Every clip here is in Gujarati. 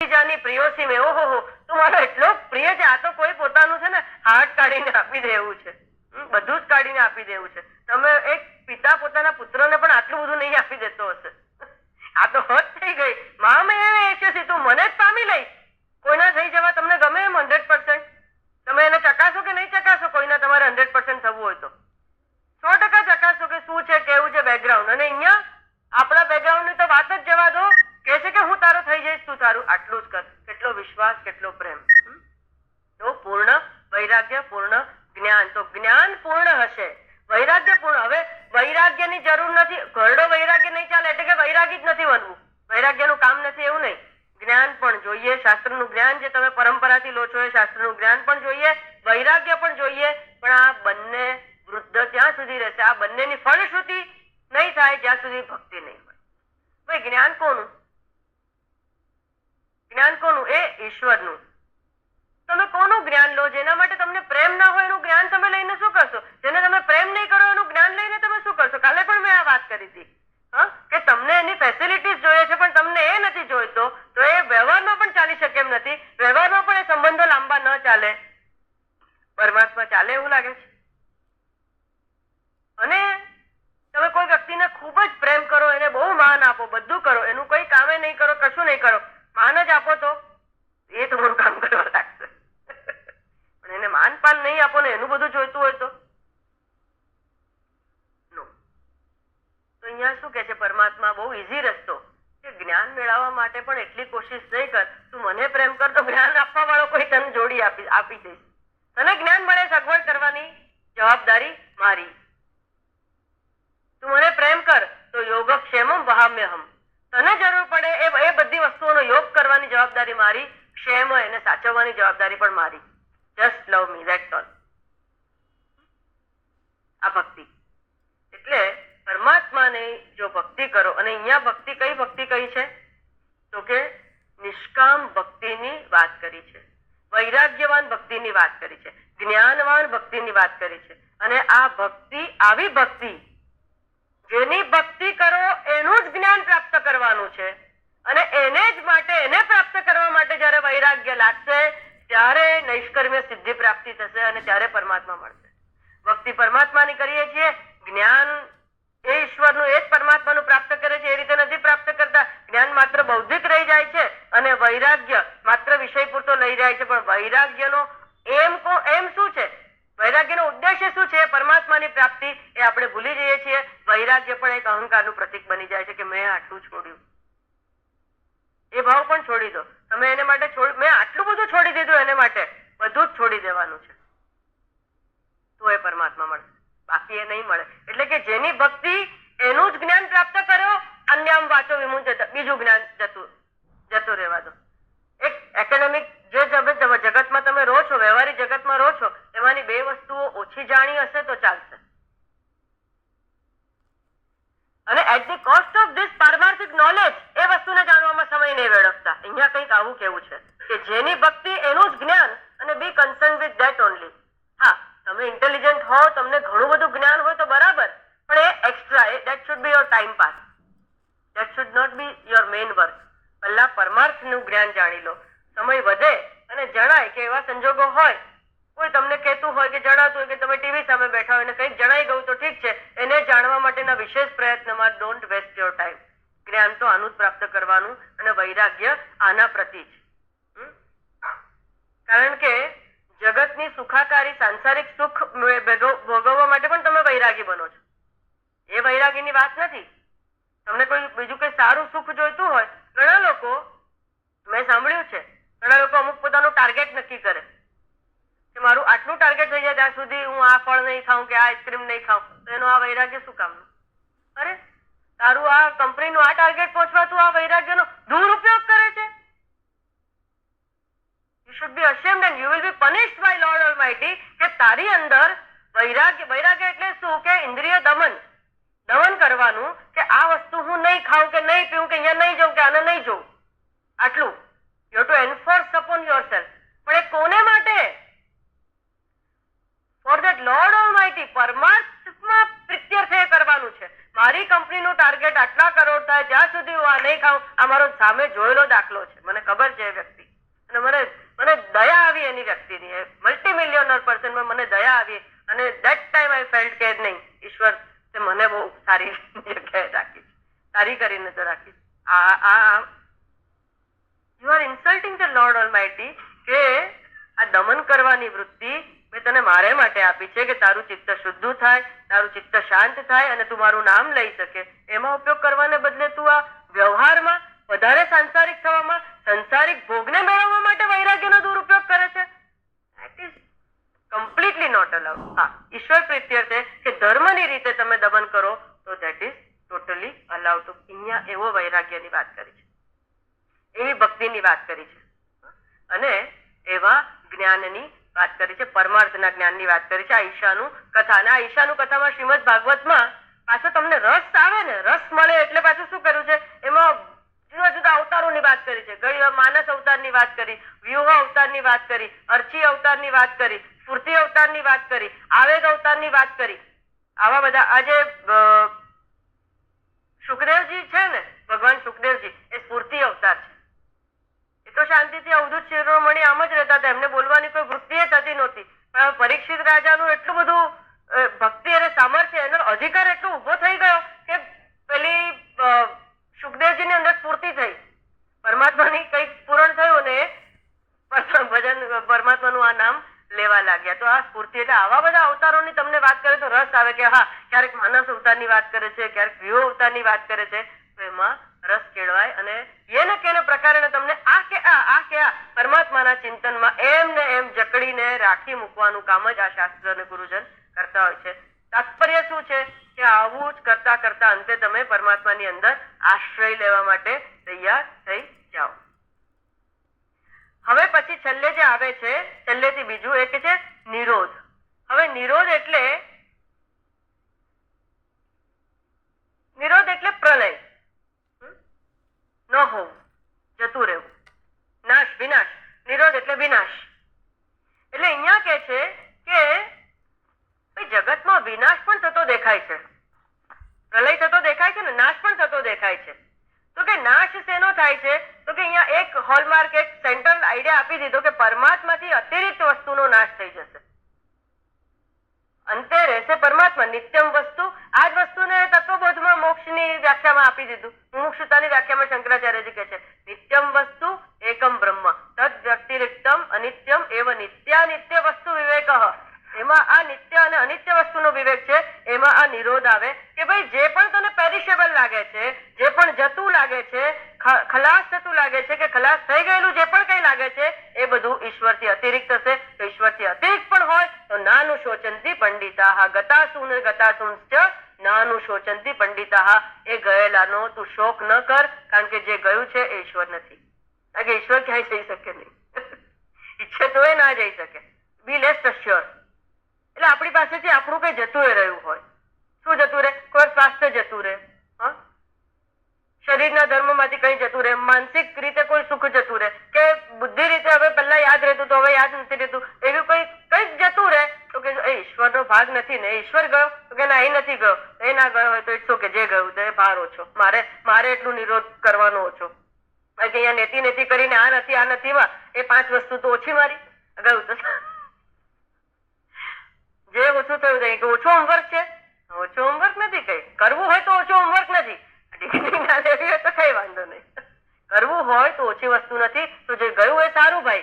બીજાની પ્રિયોસી મેં ઓહો હો તું મારો એટલો પ્રિય છે, આ તો કોઈ પોતાનું છે ને હાર્ટ કાઢીને આપી દેવું છે. બધું જ કાઢીને આપી દેવું છે. તમે એક પિતા પોતાના પુત્રને પણ આટલું બધું નહીં આપી દેતો હશે. આ તો હદ થઈ ગઈ. મા મેં એ તું મને જ પામી લઈ. કોઈના થઈ જવા તમને ગમે એમ હંડ્રેડ તમે એને ચકાસો કે નહીં ચકાસો? કોઈના તમારે હંડ્રેડ પર્સન્ટ થવું હોય તો. સો ટકા ચકાસો કે શું છે, કેવું છે બેકગ્રાઉન્ડ અને અહીંયા આપણા બેકગ્રાઉન્ડની તો વાત જ જવા દો. કે છે કે હું તારો થઈ જઈશ, તું તારું આટલું જ કર. કેટલો વિશ્વાસ, કેટલો પ્રેમ. તો પૂર્ણ વૈરાગ્ય, પૂર્ણ જ્ઞાન. તો જ્ઞાન પૂર્ણ હશે. વૈરાગ્ય પૂર્ણ. હવે વૈરાગ્યની જરૂર નથી. ઘરડો વૈરાગ્ય નહીં ચાલે એટલે કે વૈરાગી જ નથી બનવું. વૈરાગ્યનું કામ નથી એવું નહીં. જ્ઞાન પણ જોઈએ. શાસ્ત્રનું જ્ઞાન જે તમે પરંપરાથી લો છો એ શાસ્ત્રનું જ્ઞાન પણ જોઈએ. વૈરાગ્ય પણ જોઈએ. પણ આ બંને વૃદ્ધ ત્યાં સુધી રહેશે. આ બંનેની ફળશ્રુતિ નહીં થાય જ્યાં સુધી ભક્તિ નહીં હોય ભાઈ, જ્ઞાન કોનું? જ્ઞાન કોનું એ ઈશ્વરનું. તમે કોનું જ્ઞાન લો જેના માટે તમને પ્રેમ ના હોય એનું જ્ઞાન તમે લઈને શું કરશો? જેને તમે પ્રેમ નહીં કરો એનું જ્ઞાન લઈને તમે શું કરશો? કાલે પણ મેં આ વાત કરી હતી હા કે તમને એની ફેસિલિટીઝ જોઈએ છે પણ તમને એ નથી જોઈતો તો એ વ્યવહારમાં પણ ચાલી શકે એમ નથી વ્યવહારમાં પણ એ સંબંધો લાંબા ન ચાલે પરમાત્મા ચાલે એવું લાગે છે અને તમે કોઈ વ્યક્તિને ખૂબ જ પ્રેમ કરો એને બહુ માન આપો બધું કરો એનું કોઈ કામે નહીં કરો કશું નહીં કરો માન જ આપો તો એ તમારું કામ કરવા લાગશે પણ એને માન પાન નહીં આપો ને એનું બધું જોઈતું હોય તો નો તો અહીંયા શું કે છે પરમાત્મા બહુ ઈઝી રસ્તો કે જ્ઞાન મેળવવા માટે પણ એટલી કોશિશ નહીં કર. તું મને પ્રેમ કર તો જ્ઞાન આપવા વાળો કોઈ તને જોડી આપી આપી દઈશ. તને જ્ઞાન મળે સગવડ કરવાની જવાબદારી મારી. તું મને પ્રેમ કર તો યોગક્ષેમમ વહામ્યહમ. તને જરૂર પડે એ એ બધી વસ્તુઓનો યોગ કરવાની જવાબદારી મારી. ક્ષેમ એને સાચવવાની જવાબદારી પણ મારી. Just love me that all આ ભક્તિ. એટલે પરમાત્માને જો ભક્તિ કરો, અને અહીંયા ભક્તિ કઈ ભક્તિ કઈ છે? તો કે નિષ્કામ ભક્તિની વાત કરી છે. વૈરાગ્યવાન ભક્તિની વાત કરી છે. જ્ઞાનવાન ભક્તિની વાત કરી છે. અને આ ભક્તિ, આવી ભક્તિ, જેની ભક્તિ કરો એનું જ જ્ઞાન પ્રાપ્ત કરવાનું છે. અને એને જ માટે, એને પ્રાપ્ત કરવા માટે જ્યારે વૈરાગ્ય લાગશે, ત્યારે નૈષ્કર્મ્ય સિદ્ધિ પ્રાપ્તિ થશે અને ત્યારે પરમાત્મા મળશે. ભક્તિ પરમાત્માની કરીએ છીએ, જ્ઞાન એ ઈશ્વરનું એ જ પરમાત્માનું પ્રાપ્ત કરે છે, એ રીતે નથી પ્રાપ્ત કરતા. જ્ઞાન માત્ર બૌદ્ધિક રહી જાય છે અને વૈરાગ્ય માત્ર વિષય પૂરતો લઈ જાય છે, પણ વૈરાગ્યનો એમ કો, એમ શું છે? વૈરાગ્યનો ઉદ્દેશ્ય શું છે? પરમાત્માની પ્રાપ્તિ એ આપણે ભૂલી જઈએ છીએ. વૈરાગ્ય પણ એક અહંકારનું પ્રતીક બની જાય છે કે મેં આટલું છોડ્યું. એ ભાવ પણ છોડી દો. તમે એને માટે છોડ, મેં આટલું બધું છોડી દીધું એને માટે. બધું જ છોડી દેવાનું છે. તો એ પરમાત્મા મળશે. બાકી એ નહીં મળે. એટલે કે જેની ભક્તિ એનું જ જ્ઞાન પ્રાપ્ત કરો અન્યામ વાંચો વિમુંચ બીજું જ્ઞાન જતું જતું રહેવા દો. એક એકેડેમિક જે જગતમાં તમે રહો છો વ્યવહારિક જગતમાં રહો છો, એમાંની બે વસ્તુઓ ઓછી જાણી હશે તો ચાલશે. અને at the cost of this પારમાર્થિક knowledge એ વસ્તુને જાણવામાં સમય નહીં વેડફતા. અહીંયા કંઈક આવું કેવું છે કે જેની ભક્તિ એનું જ જ્ઞાન અને be concern with that only હો તમને ઘણું બધું જ્ઞાન હોય તો બરાબર, પણ એ extra that should be your time pass that should not be your main work પહેલા પરમાર્થનું જ્ઞાન જાણી લો. સમય વધે અને જણાય કે એવા સંજોગો હોય, કોઈ તમને કહેતું હોય કે જણાતું હોય કે તમે ટીવી સામે બેઠા હોય અને કંઈક જણાઈ ગયું તો ઠીક છે, એને જાણવા માટેના વિશેષ પ્રયત્નમાં ડોન્ટ વેસ્ટ યોર ટાઈમ જ્ઞાન તો આનું જ પ્રાપ્ત કરવાનું અને વૈરાગ્ય આના પ્રતિ જ. કારણ કે સુખાકારી, સાંસારિક સુખ ભોગવવા માટે પણ તમે વૈરાગી બનો છો. એ વૈરાગીની વાત નથી. તમને કોઈ બીજું કોઈ સારું સુખ જોઈતું હોય, ઘણા લોકો, મેં સાંભળ્યું છે, ઘણા લોકો અમુક પોતાનું ટાર્ગેટ નક્કી કરે. કે મારું આટલું ટાર્ગેટ થઈ જાય ત્યાં સુધી હું આ ફળ નહીં ખાઉં કે આ આઈસ્ક્રીમ નહીં ખાઉં. તો એનું આ વૈરાગ્ય શું કામનું? અરે, તારું આ કંપનીનું આ ટાર્ગેટ પહોંચવા તું આ વૈરાગ્યનો દુરુપયોગ કરે છે. You should be ashamed and you will be punished by Lord Almighty કે તારી અંદર વૈરાગ્ય વૈરાગ્ય એટલે શું? કે ઇન્દ્રિય દમન. દમન કરવાનું કે આ વસ્તુ હું નહીં ખાઉં કે નહીં પીવું કે અહીંયા નહીં જઉં કે આને નહીં જોઉં. આટલું. You to enforce upon yourself પણ એ કોને માટે? ફોર ધેટ લોર્ડ ઓલમાઇટી પરમાત્મા એ કરવાનું છે. મારી કંપનીનું ટાર્ગેટ આટલા કરોડ થાય, જ્યાં સુધી હું આ નહીં ખાઉં, આ મારો સામે જોયેલો દાખલો છે. મને ખબર છે વ્યક્તિ. અને મને મને દયા આવી એની વ્યક્તિની. મલ્ટી મિલિયનર પર્સનમાં મને દયા આવી અને દેટ ટાઈમ આઈ ફેલ્ટ કે નહીં. ઈશ્વર, તે મને બહુ સારી જગ્યાએ રાખી સારી કરીને તો રાખી આ you are insulting the lord almighty કે આ દમન કરવાની વૃત્તિ મેં તને મારે માટે આપી છે કે તારું ચિત્ત શુદ્ધ થાય, તારું ચિત્ત શાંત થાય અને તું મારું નામ લઈ શકે. એમાં ઉપયોગ કરવાને બદલે તું આ વ્યવહારમાં વધારે સાંસારિક થવામાં સંસારિક ભોગને મેળવવા માટે વૈરાગ્યનો દુરુપયોગ કરે છે? That is completely not allowed હા, ઈશ્વર પ્રિત્ય કે ધર્મની રીતે તમે દમન કરો, તો ધેટ ઇઝ ટોટલી અલાઉડ અહીંયા એવો વૈરાગ્યની વાત કરી છે. એવી ભક્તિની વાત કરી છે. અને એવા જ્ઞાનની વાત કરી છે, પરમાર્થના જ્ઞાનની વાત કરી છે, આ ઈશાનું કથા. અને આ ઈશાનું કથામાં શ્રીમદ ભાગવતમાં પાછો તમને રસ આવે ને, રસ મળે એટલે પાછું શું કર્યું છે? એમાં જુદા જુદા અવતારોની વાત કરી છે. વાર માનસ અવતારની વાત કરી, વ્યુહ અવતારની વાત કરી, અર્ચી અવતારની વાત કરી, સ્ફૂર્તિ અવતારની વાત કરી, આવેગ અવતારની વાત કરી. આવા બધા આજે સુખદેવજી છે ને, ભગવાન સુખદેવજી, એ સ્ફૂર્તિ અવતાર છે. એ તો શાંતિથી અવધૂત શિરોમણી આમ જ રહેતા હતા. એમને બોલવાની કોઈ વૃત્તિ થતી નહોતી. પણ પરીક્ષિત રાજાનું એટલું બધું ભક્તિ અને સામર્થ્ય એનો અધિકાર એટલો ઊભો થઈ ગયો કે પેલી અ, સુખદેવજીની અંદર સ્ફૂર્તિ થઈ પરમાત્માની કંઈક પૂરણ થયું ને પરમ- ભજન પરમાત્માનું આ નામ લેવા લાગ્યા. તો આ સ્ફૂર્તિ એટલે આવા બધા અવતારોની તમને વાત કરે તો રસ આવે કે હા, ક્યારેક માનસ અવતારની વાત કરે છે, ક્યારેક વ્યૂહ અવતારની વાત કરે છે. તો એમાં રસ કેળવાય અને એને કેને પ્રકારે તમને આ કે આ આ કે આ પરમાત્માના ચિંતનમાં એમ ને એમ જકડીને રાખી મૂકવાનું કામ જ આ શાસ્ત્ર અને ગુરુજન કરતા હોય છે. તાત્પર્ય શું છે? કે આવું જ કરતા કરતા અંતે તમે પરમાત્માની અંદર આશ્રય લેવા માટે તૈયાર થઈ જાઓ. હવે પછી છેલ્લે જે આવે છે છેલ્લેથી બીજું એક છે નિરોધ. હવે નિરોધ એટલે નિરોધ એટલે પ્રલય? ન હોવું, જતું રહેવું. નાશ, વિનાશ. નિરોધ એટલે વિનાશ. એટલે અહીંયા કે છે કે જગતમાં વિનાશ પણ થતો દેખાય છે. પ્રલય થતો દેખાય છે ને નાશ પણ થતો દેખાય છે. શેનો થાય છે તો કે અહીંયા એક હોલમાર્ક એક સેન્ટ્રલ આઈડિયા આપી દીધો કે પરમાત્માથી અતિરિક્ત વસ્તુનો નાશ થઈ જશે. અંતે રહેશે પરમાત્મા, નિત્યમ વસ્તુ. આ જ વસ્તુને તત્વબોધમાં મોક્ષની વ્યાખ્યામાં આપી દીધું. મુમુક્ષુતાની વ્યાખ્યામાં શંકરાચાર્યજી કહે છે, નિત્યમ વસ્તુ, એકમ બ્રહ્મ. તદ વ્યક્તિરિક્તમ અનિત્યમ, એવ નિત્યાનિત્ય વસ્તુ વિવેક. એમાં આ નિત્ય અને અનિત્ય વસ્તુનો વિવેક છે, એમાં આ નિરોધ આવે કે ભાઈ જે પણ તને પેરિશેબલ લાગે છે, જે પણ જતું લાગે છે ખલાસ થતું લાગે છે કે ખલાસ થઈ ગયેલું જે પણ કઈ લાગે છે, એ બધું ઈશ્વરથી અતિરિક્ત હશે. તો ઈશ્વરથી અતિરિક્ત પણ હોય તો નાનું શોચંતી પંડિતા ગતાસુન ગતાસુંશ્ચ નાનું શોચનથી પંડિતા એ ગયેલાનો તું શોક ન કર, કારણ કે જે ગયું છે એ ઈશ્વર નથી. કારણ કે ઈશ્વર ક્યાંય જઈ શકે નહીં. ઈચ્છે તો એ ના જઈ શકે. બી લેસ શ્યોર એટલે આપણી પાસેથી આપણું કઈ જતું રહ્યું હોય. શું જતું રહે? કોઈ સ્વાસ્થ્ય જતું રહે. શરીરના ધર્મમાંથી કઈ જતું રહે. માનસિક રીતે કોઈ સુખ જતું રહે. કે બુદ્ધિ રીતે હવે પહેલા યાદ રહેતું, તો હવે યાદ નથી રહેતું. એવું કઈ કઈ જતું રહે તો કે, એ ઈશ્વરનો ભાગ નથી ને ઈશ્વર ગયો. તો કે, ના, એ નથી ગયો. એ ના ગયો હોય તો ઇટ્સ ઓકે, જે ગયું તો એ ભાર ઓછો. મારે મારે એટલું નિરોધ કરવાનો ઓછો. કે અહીંયા નેતી નેતી કરીને આ નથી આ નથી વા એ પાંચ વસ્તુ તો ઓછી મારી. ગયું તો જે ઓછું થયું તો કે ઓછું હોમવર્ક છે? ઓછું હોમવર્ક નથી કઈ? કરવું હોય તો ઓછું હોમવર્ક નથી. તો કઈ વાંધો નહીં. કરવું હોય તો ઓછી વસ્તુ નથી. તો જે ગયું એ સારું ભાઈ.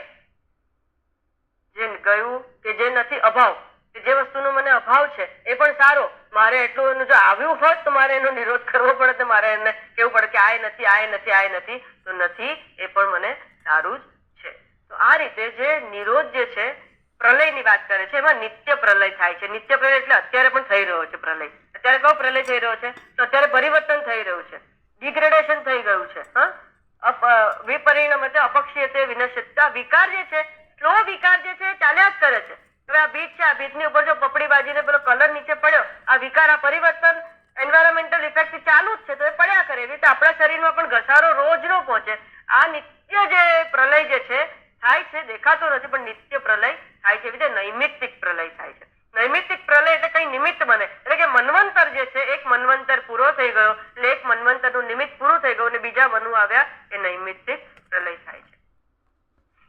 જે ગયું કે જે નથી, અભાવ. કે જે વસ્તુનો મને અભાવ છે, એ પણ સારો. મારે એટલું એનું જો આવ્યું હોત તો મારે એનો નિરોધ કરવો પડે તો મારે એને કેવું પડે કે આ નથી આ નથી આ નથી. તો નથી, એ પણ મને સારું જ છે. તો આ રીતે જે નિરોધ જે છે પ્રલયની વાત કરે છે. એમાં નિત્ય પ્રલય થાય છે. નિત્ય પ્રલય એટલે અત્યારે પણ થઈ રહ્યો છે પ્રલય. અત્યારે કયો પ્રલય થઈ રહ્યો છે. તો અત્યારે પરિવર્તન થઈ રહ્યું છે. ડિગ્રેડેશન થઈ ગયું છે. હા? અપ- અ, વિપરિણમતે અપક્ષીયતે વિનશ્યતા વિકાર જે છે સ્લો વિકાર જે છે ચાલ્યા જ કરે છે. હવે આ બીજ છે આ બીજની ઉપર જો પપડી બાજીને પેલો કલર નીચે પડ્યો આ વિકાર આ પરિવર્તન એન્વાયરમેન્ટલ ઇફેક્ટ ચાલુ જ છે. તો એ પડ્યા કરે. એવી રીતે આપણા શરીરમાં પણ ઘસારો રોજનો પહોંચે. આ નિત્ય જે પ્રલય જે છે થાય છે દેખાતો નથી પણ નિત્ય પ્રલય થાય છે. રીતે નૈમિત્તિક પ્રલય થાય છે. નૈમિત્તિક પ્રલય એટલે કઈ નિમિત્ત બને. એટલે કે મનવંતર જે છે, એક મન્વંતર પૂરો થઈ ગયો, એટલે એક મન્વંતરનું નિમિત્ત પૂરું થઈ ગયું અને બીજા મનુ આવ્યા, એ નૈમિત્તિક પ્રલય થાય છે.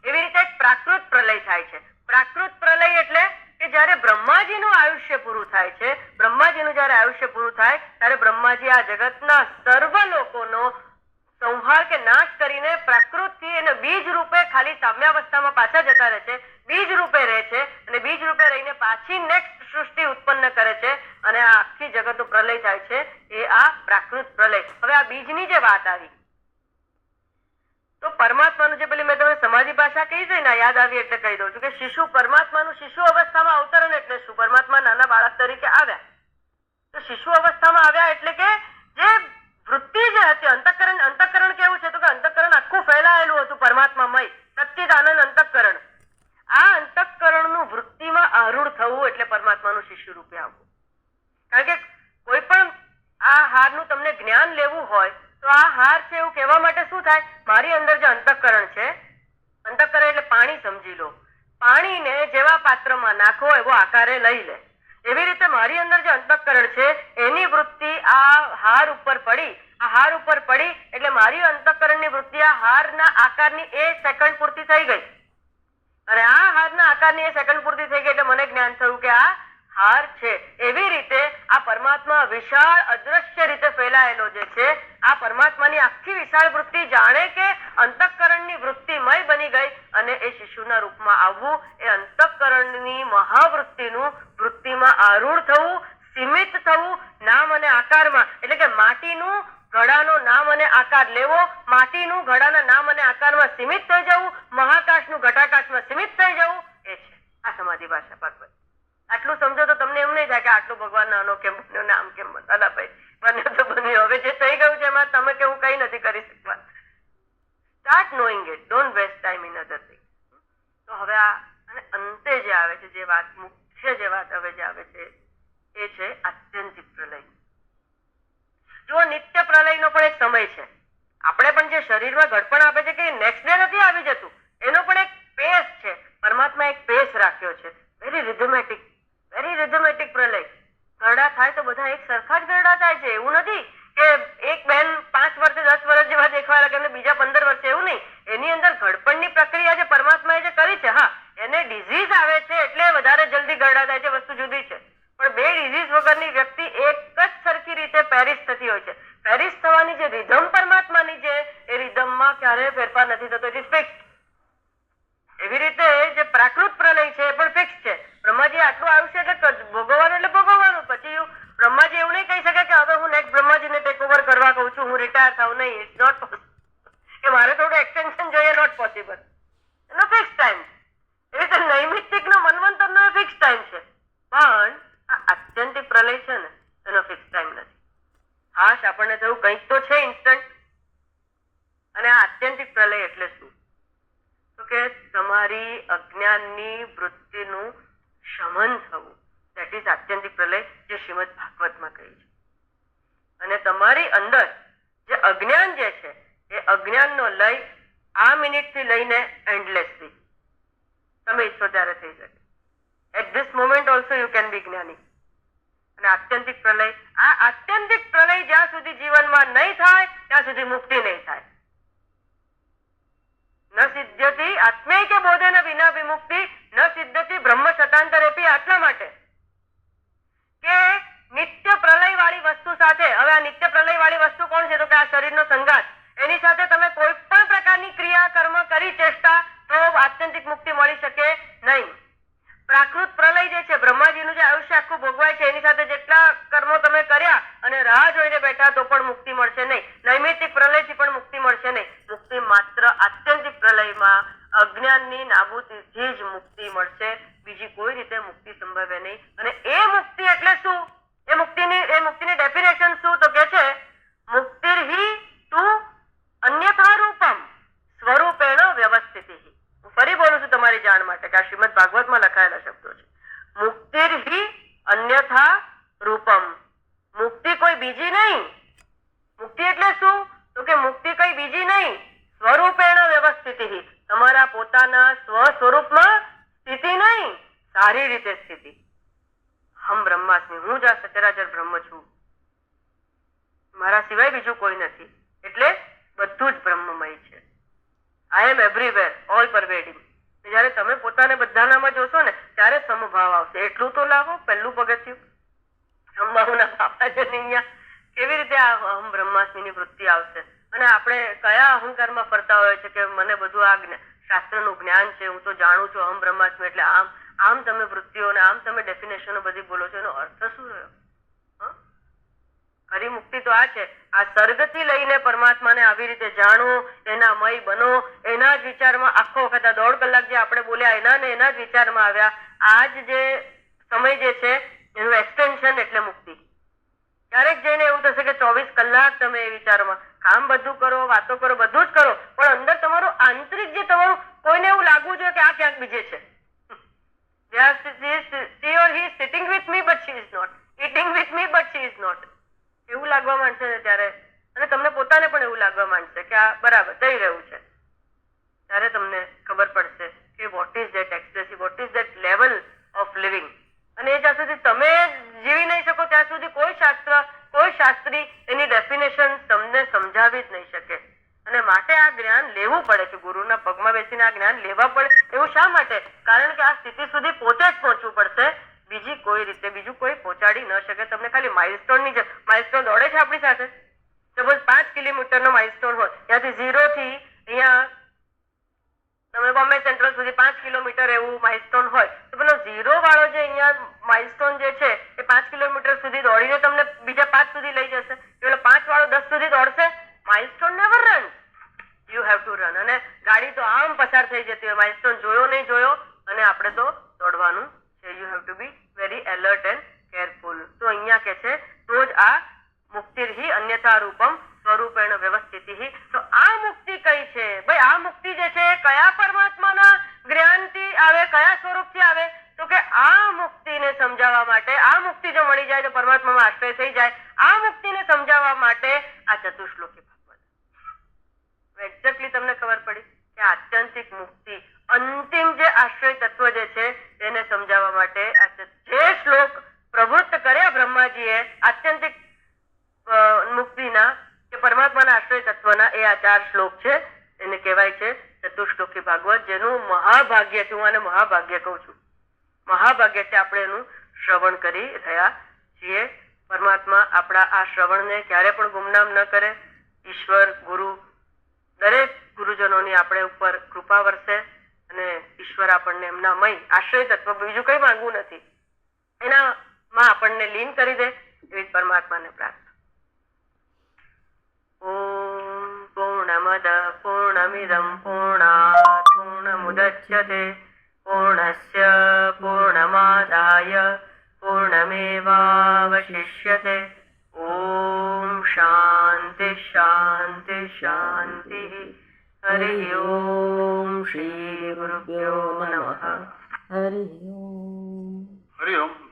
એવી રીતે એક પ્રાકૃત પ્રલય થાય છે. પ્રાકૃત પ્રલય એટલે કે જ્યારે બ્રહ્માજીનું આયુષ્ય પૂરું થાય છે, બ્રહ્માજીનું જ્યારે આયુષ્ય પૂરું થાય, ત્યારે બ્રહ્માજી આ જગતના સર્વ લોકોનો સંહાર કે નાશ કરીને પ્રાકૃતથી એને બીજ રૂપે ખાલી સામ્યાવસ્થામાં પાછા જતા રહે છે. બીજ રૂપે રહે છે અને બીજ રૂપે રહીને પાછી નેક્સ્ટ સૃષ્ટિ ઉત્પન્ન કરે છે અને આ આખી જગત પ્રલય થાય છે એ આ પ્રાકૃત પ્રલય. હવે આ બીજની જે વાત આવી, તો પરમાત્માનું જે પેલી મેં તમને સમાધિ ભાષા કહી છે ને યાદ આવી એટલે કહી દઉં છું કે શિશુ પરમાત્માનું શિશુ અવસ્થામાં અવતરણ એટલે શું? પરમાત્મા નાના બાળક તરીકે આવ્યા. તો શિશુ અવસ્થામાં આવ્યા એટલે કે જે વૃત્તિ જે હતી, અંતઃકરણ અંતઃકરણ કેવું છે તો કે અંતઃકરણ આખું ફેલાયેલું હતું પરમાત્મામય. આનંદ અંતઃકરણ. આ અંતઃકરણનું વૃત્તિમાં આરૂઢ થવું એટલે પરમાત્માનું શિષ્ય રૂપે આવવું. કારણ કે કોઈ પણ આ હારનું તમને જ્ઞાન લેવું હોય, તો આ હાર છે એવું કહેવા માટે શું થાય? મારી અંદર જે અંતઃકરણ છે, અંતઃકરણ એટલે પાણી સમજી લો. પાણીને જેવા પાત્રમાં નાખો એવો આકારે લઈ લે. એવી રીતે મારી અંદર જે અંતઃકરણ છે, એની વૃત્તિ આ હાર ઉપર પડી. આ હાર ઉપર પડી એટલે મારી અંતઃકરણની વૃત્તિ આ હારના આકારની એ સેકન્ડ પૂરતી થઈ ગઈ. અને આ હારના આકારની સેકન્ડ પૂરતી થઈ ગઈ એટલે મને જ્ઞાન થયું કે આ હાર છે. એવી રીતે આ પરમાત્મા વિશાળ અદ્રશ્ય રીતે ફેલાયેલો જે છે, આ પરમાત્માની આખી વિશાળ વૃત્તિ જાણે કે અંતઃકરણની વૃત્તિમય બની ગઈ અને એ શિશુના રૂપમાં આવવું, એ અંતઃકરણની મહાવૃત્તિનું વૃત્તિમાં આરૂઢ થવું, સીમિત થવું, નામ અને આકારમાં, એટલે કે માટીનું ઘડાનો નામ અને આકાર લેવો, માટીનું ઘડાના નામ અને આકારમાં સીમિત થઈ જવું, મહાકાશનું ઘટાકાશમાં સીમિત થઈ જવું, એ છે. આ સમાધિ ભાષા ભગવત. આટલું સમજો તો તમને એમ નહીં થાય કે આટલું ભગવાન નાનો કેમ બન્યો, નામ કેમ બન્યો ભાઈ બન્યો તો બન્યો. હવે જે થઈ ગયું છે એમાં તમે કેવું કઈ નથી કરી શકવા start knowing it don't waste time in other thing તો હવે આ, અને અંતે જે આવે છે, જે વાત મુખ્ય જે વાત હવે જે આવે છે, એ છે આત્યંતિક પ્રલય. જો નિત્ય પ્રલયનો પણ એક સમય છે. આપણે પણ જે શરીરમાં ઘડપણ આપે છે કે નેક્સ્ટ ડે નથી આવી જતું, એનો પણ એક પેસ છે. પરમાત્મા એક પેસ રાખ્યો છે. Very રિધમેટિક very રિધમેટિક Pralay. ગરડા થાય તો બધા એક સરખા જ ગરડા થાય છે. એવું નથી કે એક બેન પાંચ વર્ષે, દસ વર્ષ જેવા દેખવા લાગે અને બીજા પંદર વર્ષે, એવું નહીં. એની અંદર ઘડપણની પ્રક્રિયા જે પરમાત્માએ જે કરી છે, હા, એને ડિઝીઝ આવે છે એટલે વધારે જલ્દી ગરડા થાય છે, વસ્તુ જુદી છે. પણ બે ડિઝીઝ વગરની વ્યક્તિ એક રીતે પેરિસ થતી હોય છે. પેરિસ થવાની જે રિધમ પરમાત્માની છે, એ રિધમમાં ક્યારેય ફેરફાર નથી થતો. ઇટ ફિક્સ એવી રીતે જે પ્રાકૃત પ્રલય છે, એ પણ ફિક્સ છે. બ્રહ્માજી આટલું આવશે એટલે ભોગવવાનું એટલે ભોગવવાનું. પછી બ્રહ્માજી એવું નહીં કહી શકે કે હવે હું નેક્સ્ટ બ્રહ્માજીને ટેક ઓવર કરવા કહું છું, હું રિટાયર થાઉં નહીં. ઇટ્સ નોટ કે મારે થોડું એક્સટેન્શન જોઈએ નોટ પોસિબલ એનો ફિક્સ ટાઈમ એ રીતે નૈમિત્તિક નો મનવંતર નો ફિક્સ ટાઈમ છે. પણ આ આત્યંતિક પ્રલય છે ને, એનો ફિક્સ ટાઈમ નથી. હાશ, આપણને થયું કંઈક તો છે ઇન્સ્ટન્ટ અને આ આત્યંતિક પ્રલય એટલે શું? તો કે તમારી અજ્ઞાનની વૃત્તિનું શમન થવું. દેટ ઇઝ આત્યંતિક પ્રલય જે શ્રીમદ ભાગવતમાં કહી છે. અને તમારી અંદર જે અજ્ઞાન જે છે, એ અજ્ઞાનનો લય આ મિનિટથી લઈને એન્ડલેસલી તમે ઈચ્છો ત્યારે થઈ શકે. At this moment also you can be જ્ઞાની. અને આત્યંતિક પ્રલય, આ આત્યંતિક પ્રલય જ્યાં સુધી જીવનમાં નહીં થાય, ત્યાં સુધી મુક્તિ નહીં થાય. ન સિદ્ધ્યતિ આત્મે કે બોધેન વિના વિમુક્તિ, ન સિદ્ધતિ બ્રહ્મ શતાંતરેપી આટલા માટે. કે નિત્ય પ્રલય વાળી વસ્તુ સાથે, હવે આ નિત્ય પ્રલય વાળી વસ્તુ કોણ છે? તો કે આ શરીરનો સંઘાત એની સાથે તમે કોઈ પણ પ્રકારની ક્રિયા કર્મ કરી ચેષ્ટા, તો આત્યંતિક મુક્તિ મળી શકે નહીં. પ્રાકૃત પ્રલય જે છે, બ્રહ્માજીનું જે આયુષ્ય આખું ભોગવાય છે, એની સાથે જેટલા કર્મો તમે કર્યા અને રાહ જોઈને બેઠા તો પણ મુક્તિ મળશે નહીં. નૈમિતિક પ્રલયથી પણ મુક્તિ મળશે નહીં. મુક્તિ માત્ર આત્યંતિક પ્રલયમાં અજ્ઞાનની નાબૂદીથી જ મુક્તિ મળશે. બીજી કોઈ રીતે મુક્તિ સંભવે નહીં. અને એ મુક્તિ એટલે શું? એ મુક્તિની એ મુક્તિની ડેફિનેશન શું? તો કે છે મુક્તિર્હિ તુ અન્યથા રૂપમ સ્વરૂપેણ વ્યવસ્થિતિ હું ફરી તમારી જાણ માટે કે આ શ્રીમદ ભાગવતમાં લખાયેલા શબ્દો છે. મુક્તિર્હિ અન્યથા રૂપમ. મુક્તિ કોઈ બીજી નહીં. મુક્તિ એટલે શું? તો કે મુક્તિ કઈ બીજી નહીં. સ્વરૂપેણ વ્યવસ્થિતિ તમારા પોતાના સ્વ સ્વરૂપમાં સ્થિતિ નહીં. સારી રીતે સ્થિતિ. હમ બ્રહ્માસ્મી, હું જ આ સચરાચર બ્રહ્મ છું. મારા સિવાય બીજું કોઈ નથી. એટલે બધું જ બ્રહ્મમય છે. આઈ એમ એવરીવેર ઓલ પરવેડિંગ તમે પોતાને બધાનામાં જોશો ને, ત્યારે સમભાવ આવશે. એટલું તો લાવો, પહેલું પગથિયું. અંબાઉના બાપાજીને અહીંયા કેવી રીતે આ અહમ બ્રહ્માસ્મિની વૃત્તિ આવશે? અને આપણે કયા અહંકારમાં ફરતા હોય છે કે મને બધું આ શાસ્ત્ર શાસ્ત્રનું જ્ઞાન છે, હું તો જાણું છું અહમ બ્રહ્માસ્મી, એટલે આમ આમ તમે વૃત્તિઓ અને આમ તમે ડેફિનેશનો બધી બોલો છો, એનો અર્થ શું રહ્યો? ખરી મુક્તિ તો આ છે આ સર્ગથી લઈને પરમાત્માને આવી રીતે જાણો એના મય બનો એના જ વિચારમાં આખો વખત દોઢ કલાક જે આપણે બોલ્યા એના ને એના જ વિચારમાં આવ્યા આ જ જે સમય જે છે એનું એક્સટેન્શન એટલે મુક્તિ ક્યારેક જઈને એવું થશે કે ચોવીસ કલાક તમે એ વિચારમાં કામ બધું કરો વાતો કરો બધું જ કરો પણ અંદર તમારું આંતરિક જે તમારું કોઈને એવું લાગવું જોઈએ કે આ ક્યાંક બીજે છે They are, she, sitting or he is sitting with me but she is not. Eating with me. એવું લાગવા માંડશે ને ત્યારે? અને તમને પોતાને પણ એવું લાગવા માંડશે કે આ બરાબર, થઈ રહ્યું છે. ત્યારે તમને ખબર પડશે કે what is that expressive what is that level of living અને એ જ્યાં સુધી તમે જીવી નહીં શકો, ત્યાં સુધી કોઈ શાસ્ત્ર, કોઈ શાસ્ત્રી એની ડેફિનેશન તમને સમજાવી જ નહીં શકે. અને માટે આ જ્ઞાન લેવું પડે છે, ગુરુના પગમાં બેસીને આ જ્ઞાન લેવા પડે એવું શા માટે? કારણ કે આ સ્થિતિ સુધી પોતે જ પહોંચવું પડશે બીજી કોઈ રીતે બીજું કોઈ પહોંચાડી ન શકે. તમને ખાલી માઇલસ્ટોનની માઇલસ્ટોન દોડે છે આપણી સાથે? સપોઝ પાંચ કિલોમીટરનો માઇલસ્ટોન હોય. ત્યાંથી ઝીરો થી અહીંયા તમે બોમ્બે સેન્ટ્રલ સુધી પાંચ કિલોમીટર એવું માઇલસ્ટોન હોય. તો પેલો ઝીરો વાળો જે અહીંયા માઇલસ્ટોન જે છે, એ પાંચ કિલોમીટર સુધી દોડીને તમને બીજા પાંચ સુધી લઈ જશે. પેલો પાંચ વાળો દસ સુધી દોડશે. Milestone never run you have to run અને ગાડી તો આમ પસાર થઈ જતી હોય. માઇલસ્ટોન જોયો નહીં જોયો, અને આપણે તો દોડવાનું છે. You have to be alert and careful તો અહીંયા કે છે, તો જ આ મુક્તિર્હિ અન્યથા રૂપમ સ્વરૂપેણ વ્યવસ્થિતિ તો આ મુક્તિ કઈ છે? ભાઈ, આ મુક્તિ જે છે, કયા પરમાત્માના જ્ઞાનથી આવે, કયા સ્વરૂપથી આવે? તો કે આ મુક્તિને સમજાવવા માટે, આ મુક્તિ જો મળી જાય તો પરમાત્મામાં આશ્રય થઈ જાય. આ મુક્તિને સમજાવવા માટે આ ચતુશ્લોકી ભાગવત. એક્ઝેક્ટલી તમને ખબર પડી કે આત્યંતિક મુક્તિ અંતિમ જે આશ્રય તત્વ જે છે, તેને સમજાવવા માટે આ શ્લોક પ્રવૃત્ત કર્યા બ્રહ્માજીએ આત્યંતિક મુક્તિના કે પરમાત્માના આશ્રય તત્વના એ આ ચાર શ્લોક છે. એને કહેવાય છે ચતુશ્લોકી ભાગવત, જેનું મહાભાગ્ય છે. હું આને મહાભાગ્ય કહું છું. મહાભાગ્ય છે આપણે એનું શ્રવણ કરી રહ્યા છીએ. પરમાત્મા આપણા આ શ્રવણને ક્યારે પણ ગુમનામ ન કરે. ઈશ્વર, ગુરુ, દરેક ગુરુજનોની આપણે ઉપર કૃપા વરસે અને ઈશ્વર આપણને એમના મય આશ્રય તત્વ બીજું કઈ માંગવું નથી. એનામાં આપણને લીન કરી દે એવી પરમાત્માને પ્રાર્થના. ઓમ પૂર્ણમદ પૂર્ણમિદમ પૂર્ણાત પૂર્ણમુદચ્યતે પૂર્ણસ્ય પૂર્ણમાદાય પૂર્ણમેવાવશિષ્યતે. ઓમ શાંતિ શાંતિ શાંતિ. હરિ ઓમ શ્રી ગુરુભ્યો નમઃ. હરિ ઓમ. હરિ ઓમ.